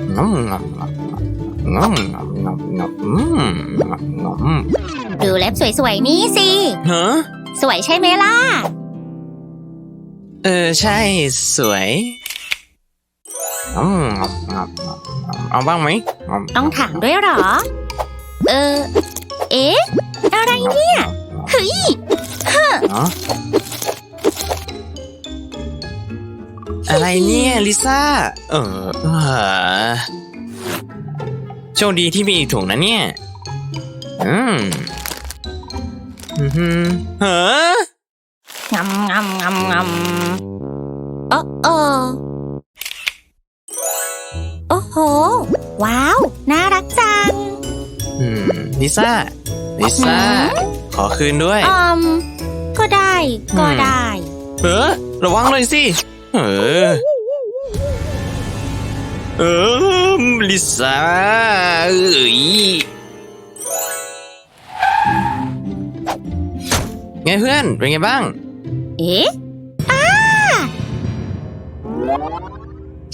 งมงมงมงมงมงมอืมงมงมดูเล็บสวยๆนี้สิ ฮะ สวยใช่ไหมล่ะ เออใช่สวยงอมงมงมเอาบ้างไหม ต้องถามด้วยเหรอ เออ เอ๊ะ อะไรเนี่ย เฮ้ยเนาะ อะไรเนี่ยลิซ่าเออเออโชคดีที่มีอีกถุงนะเนี่ย อืมอือหือเฮ้องำงำงำงำโอ้โอโอ้โห ว้าว น่ารักจัง อืม ลิซ่า ลิซ่า ขอคืนด้วยอืมก็ได้ ก็อืมได้ เออระวังเลยสิ เออ เออลิซ่าเอ้ยไงเพื่อน เป็นไงบ้าง เอ๊ะอ้า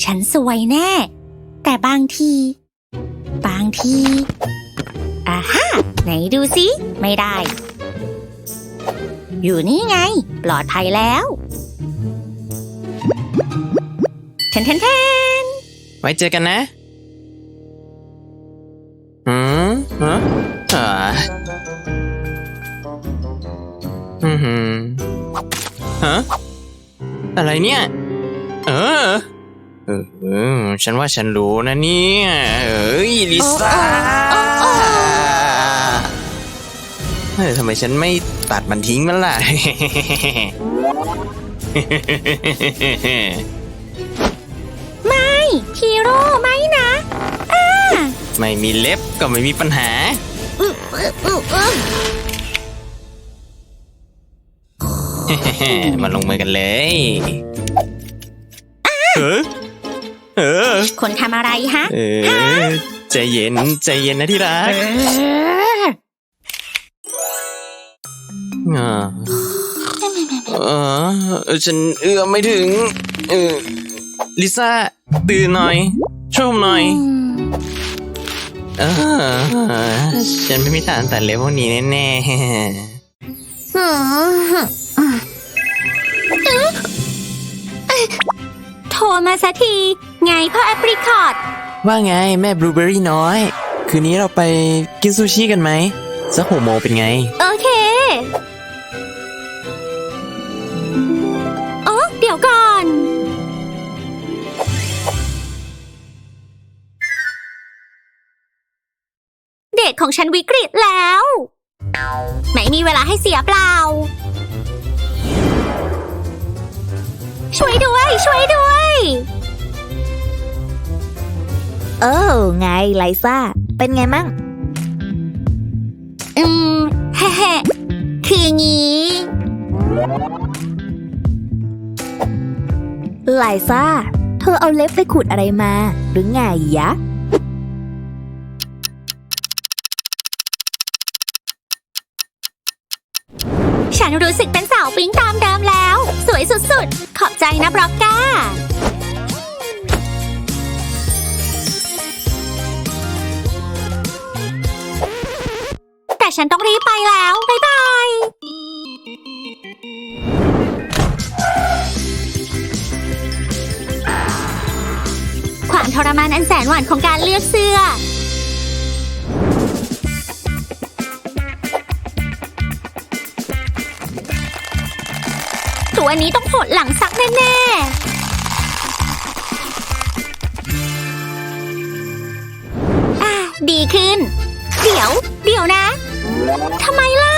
ฉันสวยแน่ แต่บางที บางทีอ่าฮะไหนดูสิ ไม่ได้ อยู่นี่ไง ปลอดภัยแล้ว นเทนเทนไว้เจอกันนะอืมฮะอ่าอืมฮะอะไรเนี่ย เออเออฉันว่าฉันรู้นะเนี่ยเอ้ยลิซ่าเออทำไมฉันไม่ตัดมันทิ้งมันล่ะ ฮีโร่ไม่นะไม่มีเล็บก็ไม่มีปัญหาอึ๊บอึ๊บอึ๊บอึ๊บมาลงมือกันเลยเออเออคนทำอะไรฮะ เออใจเย็นใจเย็นนะที่รักอ่าเออฉันเอื้อมไม่ถึง เออลิซ่า ตื่นหน่อยช่วยผมหน่อย เออ ฉันไม่มีทางตัดเล็บพวกนี้แน่ๆโทรมาสักที ไงพ่อแอปริคอตว่าไงแม่บลูเบอรี่น้อย คืนนี้เราไปกินซูชิกันไหมสักหกโมงเป็นไงโอ วิกฤตแล้ว ไม่มีเวลาให้เสียเปล่า ช่วยด้วย ช่วยด้วยเออไงไลซ่า เป็นไงมั่ง อืมเฮ้คืองี้ไลซ่า เธอเอาเล็บไปขูดอะไรมา หรือไงยะ ใจนะบล็อกก้า แต่ฉันต้องรีบไปแล้ว บ๊ายบาย ความทรมานอันแสนหวานของการเลือกเสื้อ วันนี้ต้องโหดหลังซักแน่ๆ อะ ดีขึ้น เดี๋ยว เดี๋ยวนะ ทำไมล่ะ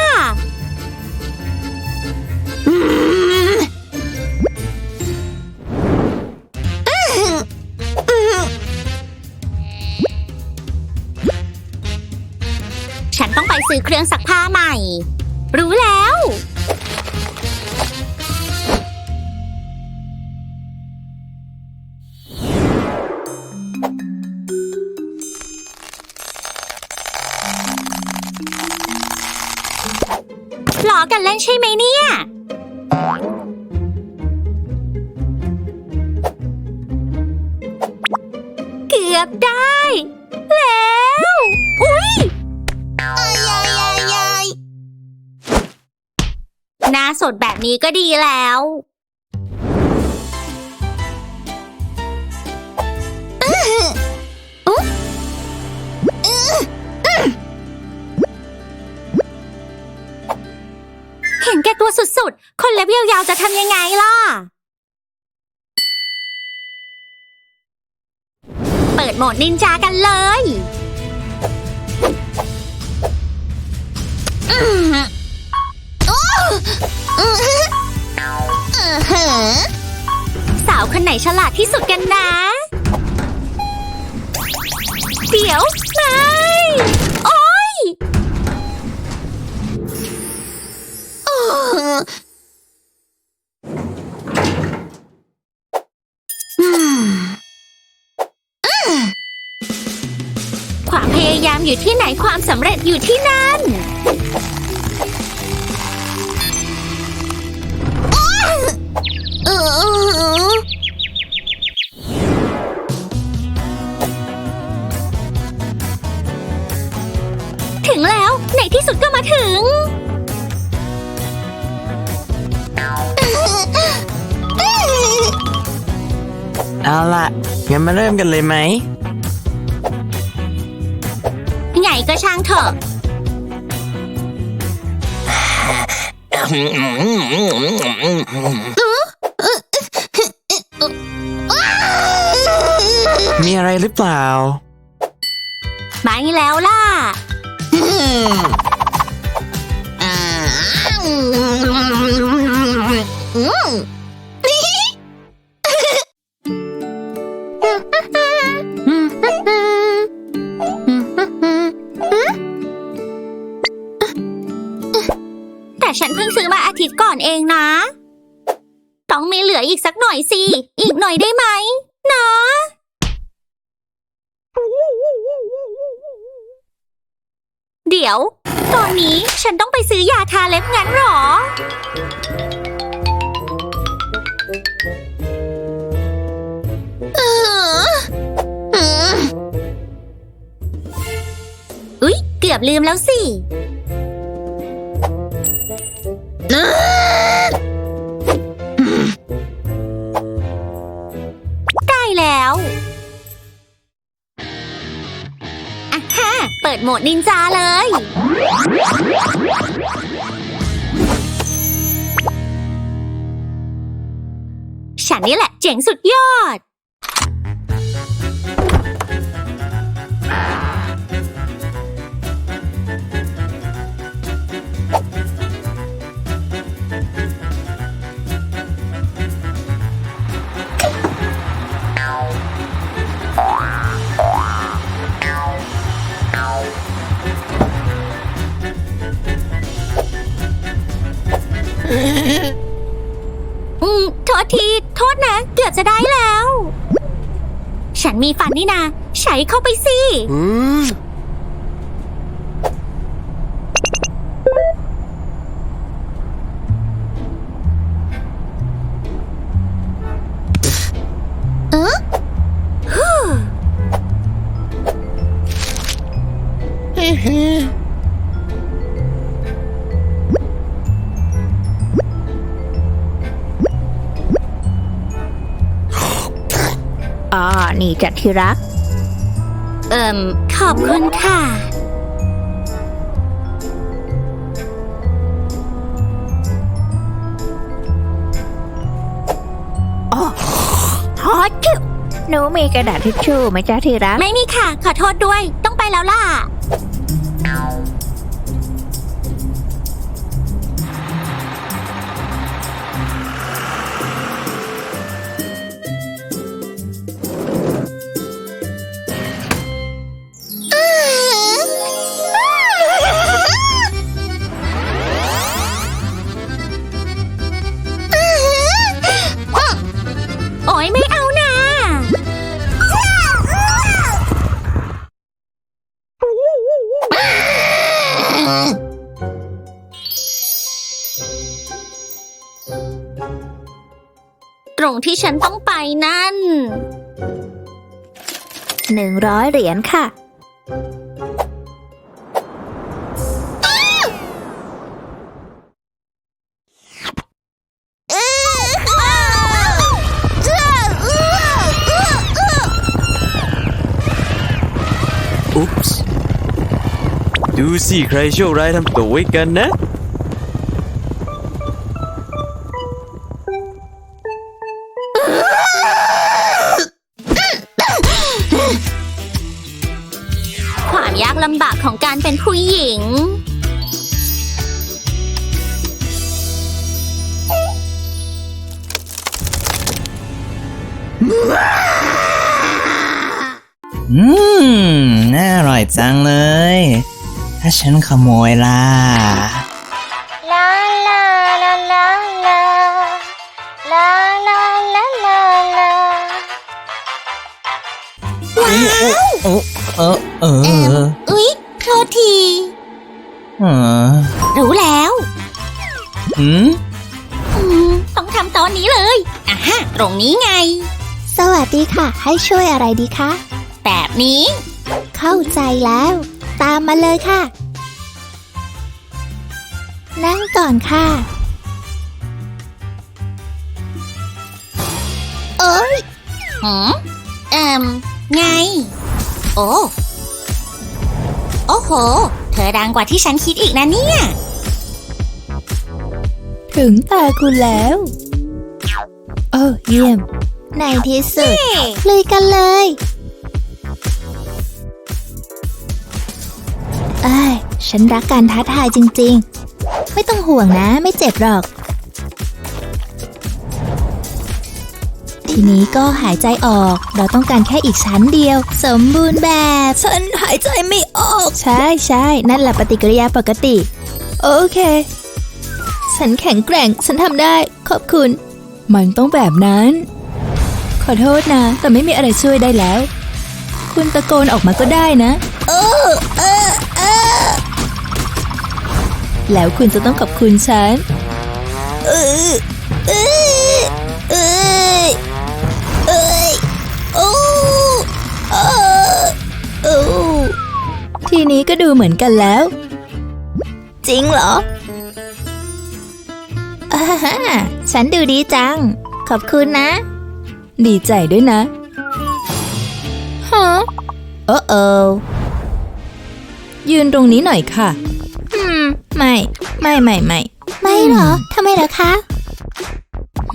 กันเล่นใช่ไหมเนี่ย เกืออบได้ แล้ว อุ้ยหน้าสดแบบนี้ก็ดีแล้ว สุดๆ คนเล็บยาวๆจะทำยังไงล่ะ เปิดโหมดนินจากันเลยสาวคนไหนฉลาดที่สุดกันนะ เดี๋ยว ไม่ ความพยายามอยู่ที่ไหนความสำเร็จอยู่ที่นั่น ถึงแล้ว ในที่สุดก็มาถึง เอาล่ะ งั้นมาเริ่มกันเลยไหมไงก็ช่างเถอะ มีอะไรหรือเปล่าไม่แล้วล่ะแต่ ซื้อมาอาทิตย์ก่อนเองนะ ต้องมีเหลืออีกสักหน่อยสิ อีกหน่อยได้ไหม นะ เดี๋ยว ตอนนี้ฉันต้องไปซื้อยาทาเล็บงั้นเหรออุ๊ย เกือบลืมแล้วสิ ปิดโหมดนินจาเลย ฉันนี่แหละเจ๋งสุดยอด อืมโทษที โทษนะ เกือบจะได้แล้ว ฉันมีฟันนี่นา ใช้เข้าไปสิ อืม จัดที่รัก เอิ่ม ขอบคุณค่ะฮอตจิหนูมีกระดาษทิชชู่ไหมจ๊ะที่รัก ไม่มีค่ะ ขอโทษด้วย ต้องไปแล้วล่ะ ที่ฉันต้องไปนั่นหนึ่งร้อยเหรียญค่ะ อุ๊ปส์ดูสิ ใครโชคร้ายทำตัวไว้กันนะ อืม น่าอร่อยจังเลย ถ้าฉันขโมยล่ะ ลาลาลาลาลาลาลาลาลาลาเออเออเอออุ๊ยโทษที เออรู้แล้วหืม อืมต้องทำตอนนี้เลยอะฮะ ตรงนี้ไงส วัสดีค่ะ ให้ช่วยอะไรดีคะ แบบนี้ เข้าใจแล้ว ตามมาเลยค่ะ นั่งก่อนค่ะ โอ๊ยหืมเอ่มไง โอ้ โอ้โห เธอดังกว่าที่ฉันคิดอีกนะเนี่ย ถึงตาคุณแล้วโอ้เยี่ยม ในที่สุดลุยกันเลย เอ้ย ฉันรักการท้าทายจริง ๆ ไม่ต้องห่วงนะ ไม่เจ็บหรอก ทีนี้ก็หายใจออก เราต้องการแค่อีกชั้นเดียว สมบูรณ์แบบ ฉันหายใจไม่ออก ใช่ใช่นั่นแหละปฏิกิริยาปกติ โอเค ฉันแข็งแกร่ง ฉันทำได้ ขอบคุณ มันต้องแบบนั้น ขอโทษนะ แต่ไม่มีอะไรช่วยได้แล้ว คุณตะโกนออกมาก็ได้นะเออเออเออแล้วคุณจะต้องขอบคุณฉันเออเออเออเออโอ้เออโอ้ทีนี้ก็ดูเหมือนกันแล้ว จริงเหรออ่าฮะฉันดูดีจัง ขอบคุณนะ ดีใจด้วยนะฮะโอ้โอยืนตรงนี้หน่อยค่ะ อืม ไม่ ไม่ไม่ไม่ไม่เหรอทำไมเหรอคะ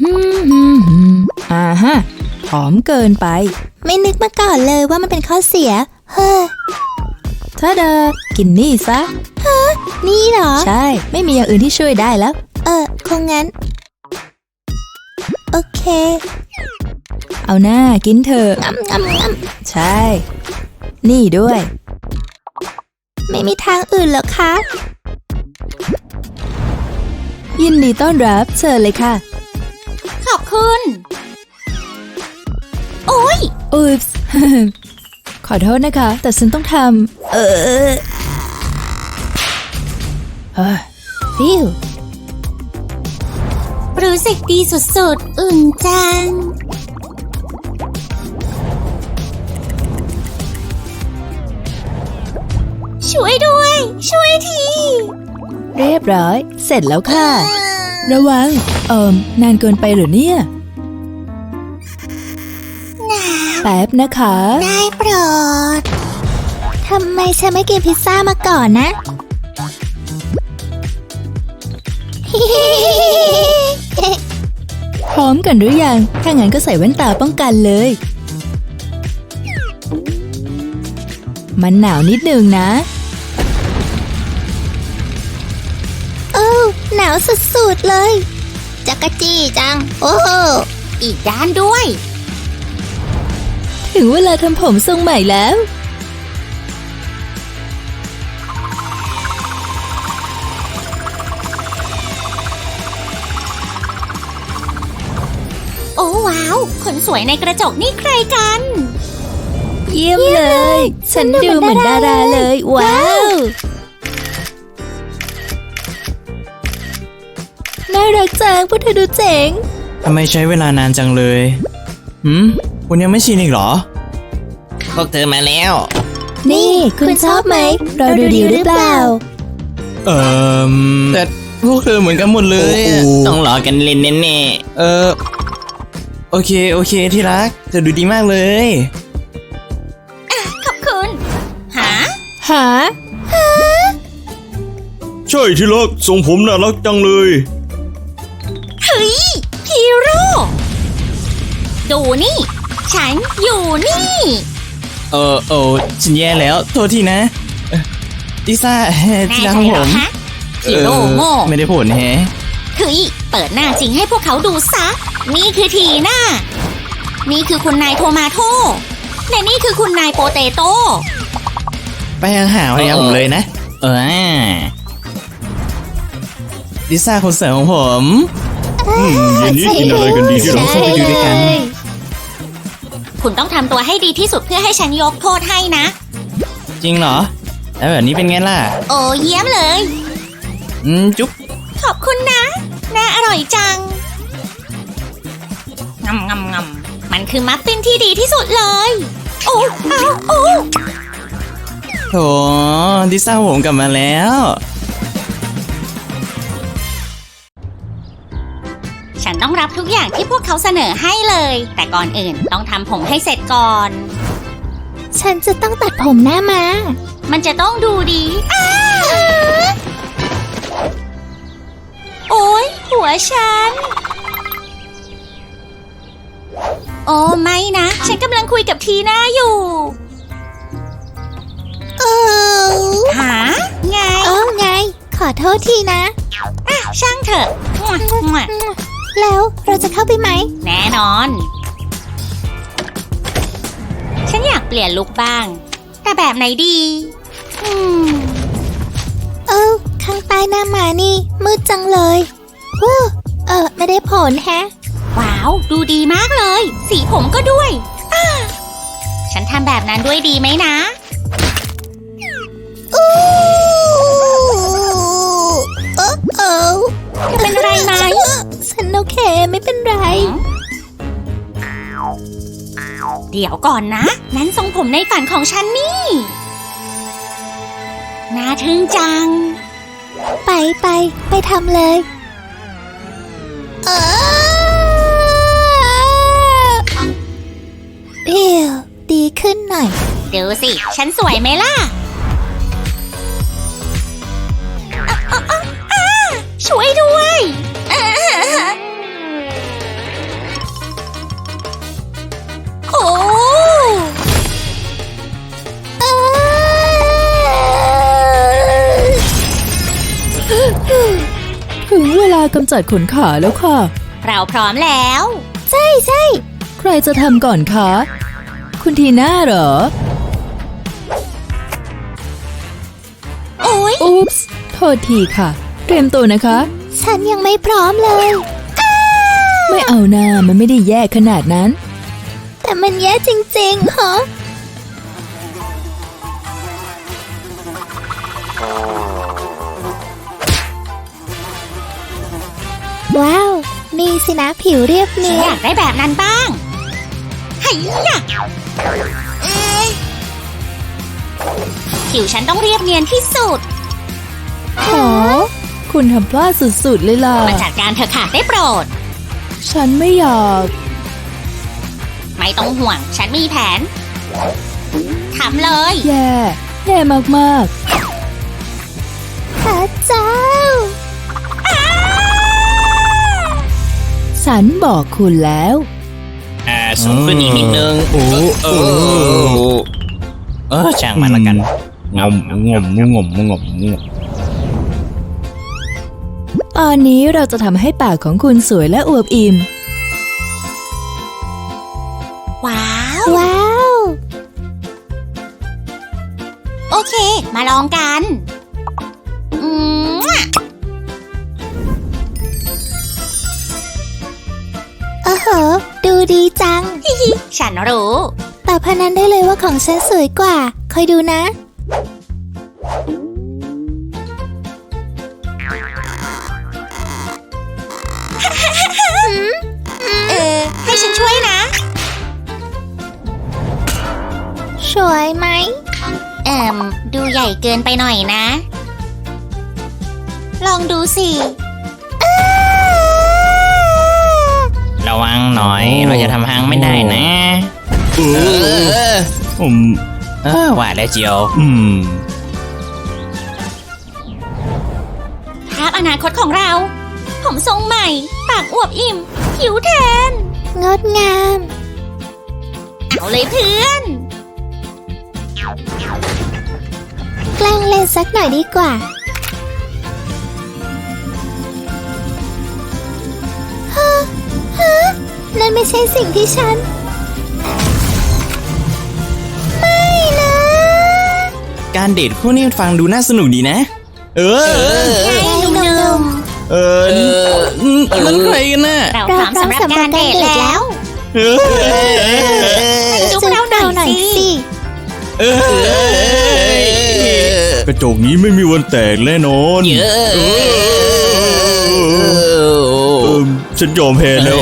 อืมอืมอืมอ่าฮะหอมเกินไป ไม่นึกมาก่อนเลยว่ามันเป็นข้อเสีย เฮ้อถ้าเดากินนี่ซะ ฮะ นี่เหรอ ใช่ ไม่มีอย่างอื่นที่ช่วยได้แล้ว เออ คงงั้น โอเค เอาหน้ากินเถอะใช่ นี่ด้วย ไม่มีทางอื่นหรอคะ ยินดีต้อนรับเชิญเลยค่ะ ขอบคุณ โอ้ยอุ๊ปส์ขอโทษนะคะ แต่ฉันต้องทำเออเฮ้ยฟิวรู้สึกดีสุดๆ อุ่นจัง ช่วยด้วย ช่วยที เรียบร้อย เสร็จแล้วค่ะ ระวัง เอิมนานเกินไปหรือเนี่ย แป๊บนะคะ ได้โปรด ทำไมฉันไม่กินพิซซ่ามาก่อนนะ พร้อมกันหรือยัง ถ้างั้นก็ใส่แว่นตาป้องกันเลย มันหนาวนิดนึงนะ นาวสุดๆเลย จักรจี้จัง โอ้โหอีกด้านด้วย ถึงเวลาทำผมทรงใหม่แล้ว โอ้ว้าว คนสวยในกระจกนี่ใครกัน เยี่ยมเลย ฉันดูเหมือนดาราเลย ว้าว น่ารักจังพวกเธอดูเจ๋ง ทำไมใช้เวลานานจังเลยหืมคุณยังไม่ชินอีกเหรอ พวกเธอมาแล้ว นี่คุณชอบไหม เราดูดีหรือเปล่า เอ่อแต่พวกเธอเหมือนกันหมดเลยอะต้องรอกันเล่นแน่เออโอเค โอเคที่รัก เธอดูดีมากเลย ขอบคุณ หา หา ใช่ที่รักทรงผมน่ารักจังเลยเฮ้ยฮีโร่ดูนี่ ฉันอยู่นี่ เออเออฉันแย่แล้ว โทษทีนะเอ่อลิซ่าแน่ที่ใจรักของเหผรอมฮะฮีโร่โง่ เออไม่ได้ผลแฮะเฮ้ยเปิดหน้าจริงให้พวกเขาดูซะ นี่คือทีหน้า นี่คือคุณนายโทมาโทและนี่คือคุณนายโปเตโต้ ไปห่างๆพยายามผมเลยนะๆเออลิซ่าคนสวยของผม อืมเย็นนี้กินอะไรกันดีที่รักเข้าไปดูด้วยกัน คุณต้องทำตัวให้ดีที่สุดเพื่อให้ฉันยกโทษให้นะ จริงเหรอ แล้วแบบนี้เป็นไงล่ะ โอ้เยี่ยมเลย อืม จุ๊บ ขอบคุณนะ น่าอร่อยจังงำงำงำมันคือมัฟฟินที่ดีที่สุดเลย โอ้เอาโอ้โถลิซ่าผมกลับมาแล้ว ฉันต้องรับทุกอย่างที่พวกเขาเสนอให้เลย แต่ก่อนอื่นต้องทำผมให้เสร็จก่อน ฉันจะต้องตัดผมหน้ามา มันจะต้องดูดีอ้าโอ้ยหัวฉัน โอ้ไม่นะ ฉันกำลังคุยกับทีน่าอยู่เออหาไงเอ้าไง ขอโทษทีนะ อะช่างเถอะมั่วมั่ว แล้วเราจะเข้าไปไหม แน่นอน ฉันอยากเปลี่ยนลุคบ้าง แต่แบบไหนดี อืม เออ ข้างใต้หน้ามานี่ มืดจังเลยวู้เออ ไม่ได้ผลแฮะ ว้าว ดูดีมากเลย สีผมก็ด้วยอ้าฉันทำแบบนั้นด้วยดีไหมนะอู้เออเออจะเป็นอะไรไหมฉัน โอเคไม่เป็นไร เดี๋ยวก่อนนะ นั้นทรงผมในฝันของฉันนี่ น่าทึ่งจัง ไปไปไปทำเลย เออเดี๋ยวดีขึ้นหน่อย ดูสิ ฉันสวยไหมล่ะอะอะอะอะช่วยด้วย กำจัดขนขาแล้วค่ะ เราพร้อมแล้ว ใช่ใช่ใครจะทำก่อนคะ คุณทีน่าเหรอ โอ้ยอุ๊ปส์โทษทีค่ะ เตรียมตัวนะคะ ฉันยังไม่พร้อมเลย ไม่เอานามันไม่ได้แย่ขนาดนั้น แต่มันแย่จริงๆเหรอ สินะผิวเรียบฉันเนียอนยากได้แบบนั้นบ้างไฮ้ยะเอ้ยผิวฉันต้องเรียบเนียนที่สุดหอคุณทำพลาดสุดๆเลยล่ะ มาจัดการเธอะค่ะได้โปรด ฉันไม่อยาก ไม่ต้องห่วง ฉันมีแผนทำเลย แย่ แย่มาก ๆฉันบอกคุณแล้วอ่าสูงขึ้นอีกนิดนึงโอ้เอโอ้อเออช่างมันละกันงมงมงมงมงมตอนนี้เราจะทำให้ปากของคุณสวยและอวบอิ่ม ว้าว ว้าว โอเค มาลองกัน ออเหอะดูดีจัง ฉันรู้ แต่พนันได้เลยว่าของฉันสวยกว่า คอยดูนะ เออ ให้ฉันช่วยนะเชสวยไหม เอ่มดูใหญ่เกินไปหน่อยนะ ลองดูสิ ระวังหน่อย เราจะทำหางไม่ได้นะเอเอออผมเออว่าแล้วเจียวอืมภาพอนาคตของเรา ผมทรงใหม่ ปากอวบอิ่ม ผิวแทน งดงาม เอาเลยเพื่อน แกล้งเล่นสักหน่อยดีกว่า ไม่ใช่สิ่งที่ฉัน ไม่นะ การเดทคู่นี้ฟังดูน่าสนุกดีนะ เออไงหนุ่มเออนั่นใครกันน่ะ ๆเราพร้อมสำหรับการเดทแล้วเออจุ๊บเราหน่อยสิ เออกระจกนี้ไม่มีวันแตกแน่นอนเยอะเออ ฉันยอมแพ้แล้ว